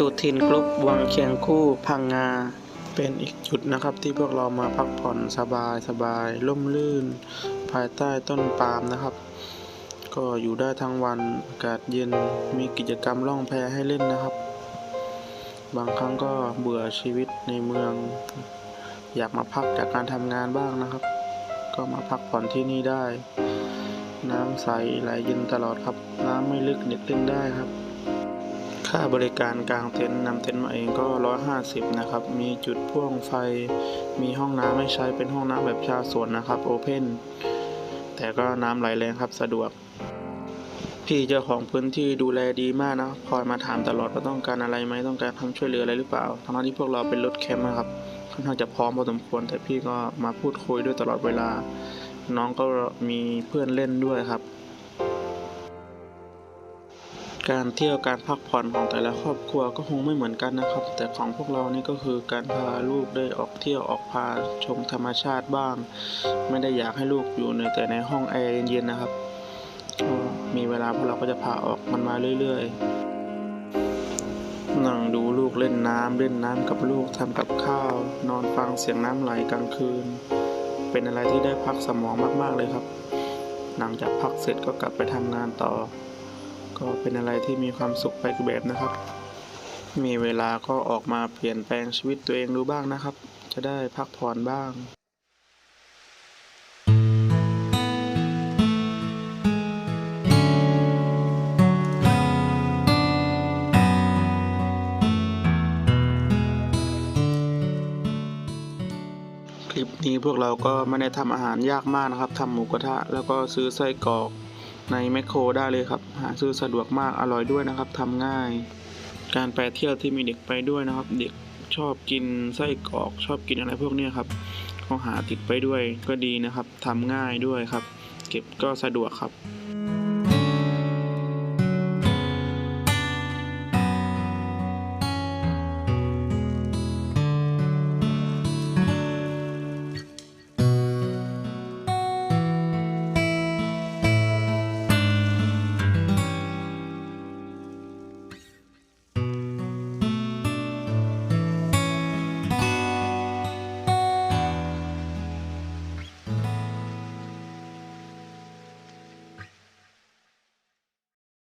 สุทินกรุ๊ปวังเคียงคู่พังงา เป็นอีกจุดนะครับที่พวกเรามาพักผ่อนสบายสบายร่มรื่น ภายใต้ต้นปาล์มนะครับ ก็อยู่ได้ทั้งวันอากาศเย็นมีกิจกรรมล่องแพให้เล่นนะครับ บางครั้งก็เบื่อชีวิตในเมือง อยากมาพักจากการทำงานบ้างนะครับ ก็มาพักผ่อนที่นี่ได้ น้ำใสไหลเย็นตลอดครับ น้ำไม่ลึกเด็กเล่นได้ครับ ค่าบริการกลางเต็นท์นำเต็นท์มาเองก็ 150 นะครับ มีจุดพ่วงไฟ มีห้องน้ำให้ใช้เป็นห้องน้ำแบบชาวสวนนะครับโอเพนแต่ก็น้ำไหลแรงครับสะดวก พี่เจ้าของพื้นที่ดูแลดีมากนะคอยมาถามตลอดว่าต้องการอะไรไหมต้องการความช่วยเหลืออะไรหรือเปล่าทั้งที่พวกเราเป็นรถแคมป์นะครับค่อนข้างจะพร้อมพอสมควร แต่พี่ก็มาพูดคุยด้วยตลอดเวลา น้องก็มีเพื่อนเล่นด้วยครับ การเที่ยวการพักผ่อนของแต่ละครอบครัวก็คงไม่เหมือนกันนะครับ แต่ของพวกเรานี่ก็คือการพาลูกได้ออกเที่ยวออกพาชมธรรมชาติบ้าง ไม่ได้อยากให้ลูกอยู่ในแต่ในห้องแอร์เย็นๆนะครับก็มีเวลาพวกเราก็จะพาออกมันมาเรื่อยๆนั่งดูลูกเล่นน้ำเล่นน้ำกับลูกทำกับข้าว นอนฟังเสียงน้ำไหลกลางคืน เป็นอะไรที่ได้พักสมองมากๆเลยครับ หลังจากพักเสร็จก็กลับไปทำงานต่อ ก็เป็นอะไรที่มีความสุขไปกแบบนะครับ มีเวลาก็ออกมาเปลี่ยนแปลงชีวิตตัวเองดูบ้างนะครับ จะได้พักผ่อนบ้างคลิปนี้พวกเราก็ไม่ได้ทำอาหารยากมากนะครับทำหมูกระทะ แล้วก็ซื้อไส้กรอก ในแมคโครได้เลยครับ หาซื้อสะดวกมากอร่อยด้วยนะครับทำง่าย การไปเที่ยวที่มีเด็กไปด้วยนะครับ เด็กชอบกินไส้กรอกชอบกินอะไรพวกนี้ครับก็หาติดไปด้วยก็ดีนะครับทำง่ายด้วยครับ เก็บก็สะดวกครับ